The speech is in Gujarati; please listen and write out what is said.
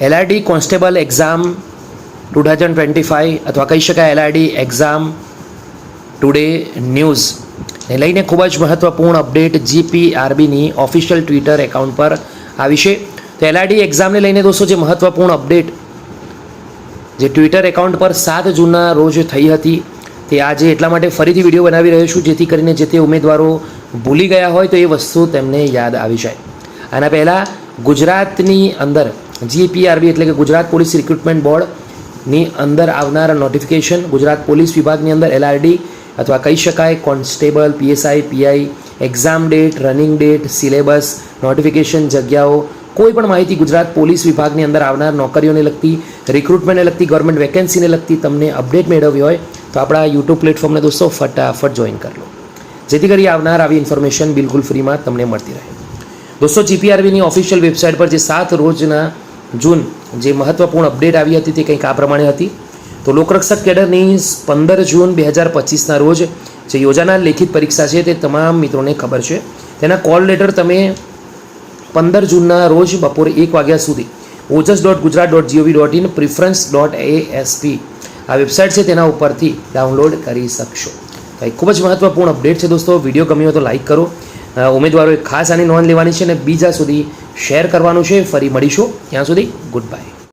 LRD constable exam two thousand twenty five અથવા કહી શકાય એલઆરડી એક્ઝામ ટુડે ન્યૂઝ ને લઈને ખૂબ જ મહત્ત્વપૂર્ણ અપડેટ જીપીઆરબીની ઓફિશિયલ ટ્વિટર એકાઉન્ટ પર આવી છે. તો એલઆરડી એક્ઝામને લઈને દોસ્તો જે મહત્ત્વપૂર્ણ અપડેટ જે ટ્વિટર એકાઉન્ટ પર સાત જૂનના રોજ થઈ હતી તે આજે એટલા માટે ફરીથી વીડિયો બનાવી રહ્યો છું, જેથી કરીને જે તે ઉમેદવારો ભૂલી ગયા હોય તો એ વસ્તુ તેમને યાદ આવી જાય. આના પહેલાં ગુજરાતની અંદર જીપીઆરબી એટલે કે ગુજરાત પોલીસ રિક્રુટમેન્ટ બોર્ડની અંદર આવનારા નોટિફિકેશન ગુજરાત પોલીસ વિભાગની અંદર એલઆરડી અથવા કહી શકાય constable PSI PI exam date running date syllabus notification જગ્યાઓ કોઈ પણ માહિતી ગુજરાત પોલીસ વિભાગની અંદર આવનાર નોકરીઓને લગતી રિક્રુટમેન્ટને લગતી ગવર્મેન્ટ વેકેન્સીને લગતી તમને અપડેટ મેળવવી હોય તો આપણા યુટ્યુબ પ્લેટફોર્મને દોસ્તો ફટાફટ જોઈન કરી લો. જેથી કરી આવનાર આવી ઇન્ફોર્મેશન બિલકુલ ફ્રીમાં તમને મળતી રહે. દોસ્તો જીપીઆરબીની ઓફિશિયલ વેબસાઇટ પર જે સાત રોજના જૂન જે મહત્વપૂર્ણ અપડેટ આવી હતી તે કંઈક આ પ્રમાણે હતી. તો લોકરક્ષક કેડરની પંદર જૂન બે હજાર પચીસના રોજ જે યોજાનાર લેખિત પરીક્ષા છે તે તમામ મિત્રોને ખબર છે. તેના કોલ લેટર તમે પંદર જૂનના રોજ બપોરે એક વાગ્યા સુધી Ojas dot Gujarat dot GOV dot in preference dot ASP આ વેબસાઇટ છે તેના ઉપરથી ડાઉનલોડ કરી શકશો. તો એક ખૂબ જ મહત્વપૂર્ણ અપડેટ છે દોસ્તો. વીડિયો ગમ્યો તો લાઈક કરો. ઉમેદવારોએ ખાસ આની નોંધ લેવાની છે અને બીજા સુધી શેર કરવાનું છે. ફરી મળીશું. ત્યાં સુધી ગુડ બાય